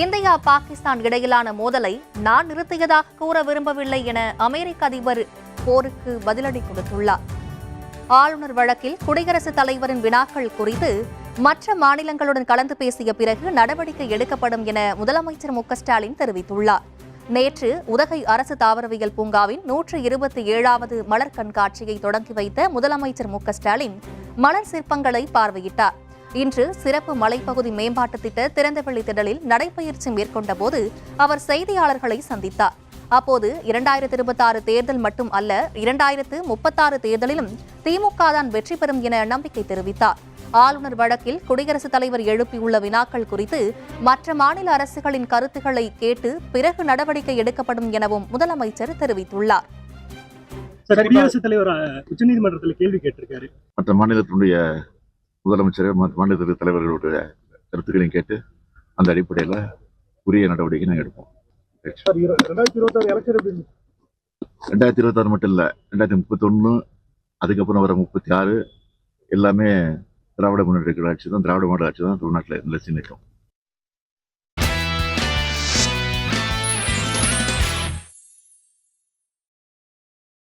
India Pakistan இடையிலான மோதலை நான் நிறுத்தியதாக கூற விரும்பவில்லை என அமெரிக்க அதிபர் போருக்கு பதிலடி கொடுத்துள்ளார். ஆளுநர் வழக்கில் குடியரசுத் தலைவரின் வினாக்கள் குறித்து மற்ற மாநிலங்களுடன் கலந்து பேசிய பிறகு நடவடிக்கை எடுக்கப்படும் என முதலமைச்சர் மு ஸ்டாலின் தெரிவித்துள்ளார். நேற்று உதகை அரசு தாவரவியல் பூங்காவின் நூற்று இருபத்தி ஏழாவது மலர் கண்காட்சியை தொடங்கி வைத்த முதலமைச்சர் மு ஸ்டாலின் மலர் சிற்பங்களை பார்வையிட்டார். இன்று சிறப்பு மலைப்பகுதி மேம்பாட்டு திட்ட திறந்தவெளி திடலில் நடைபயிற்சி மேற்கொண்ட போது அவர் செய்தியாளர்களை சந்தித்தார். அப்போது இரண்டாயிரத்தி இருபத்தி ஆறு தேர்தல் மட்டும் அல்ல இரண்டாயிரத்து முப்பத்தாறு தேர்தலிலும் திமுக தான் வெற்றி பெறும் என நம்பிக்கை தெரிவித்தார். ஆளுநர் வழக்கில் குடியரசுத் தலைவர் எழுப்பியுள்ள வினாக்கள் குறித்து மற்ற மாநில அரசுகளின் கருத்துக்களை கேட்டு பிறகு நடவடிக்கை எடுக்கப்படும் எனவும் முதலமைச்சர் தெரிவித்துள்ளார். குடியரசுத் தலைவர் உச்சநீதிமன்றத்துல கேள்வி கேட்டிருக்காரு. மற்ற மாநிலத்தினுடைய முதலமைச்சர் மாநில தலைவர்களுடைய கருத்துக்களையும் கேட்டு அந்த அடிப்படையில் உரிய நடவடிக்கை நாங்கள் எடுப்போம். ரெண்டாயிரத்தி இருபத்தாறு மட்டும் இல்லை ரெண்டாயிரத்தி முப்பத்தொன்று அதுக்கப்புறம் வர முப்பத்தி ஆறு எல்லாமே திராவிட முன்னேற்ற ஆட்சி தான் திராவிட மாடல் ஆட்சி தான் தமிழ்நாட்டில் நிலைச்சு நிற்கும்.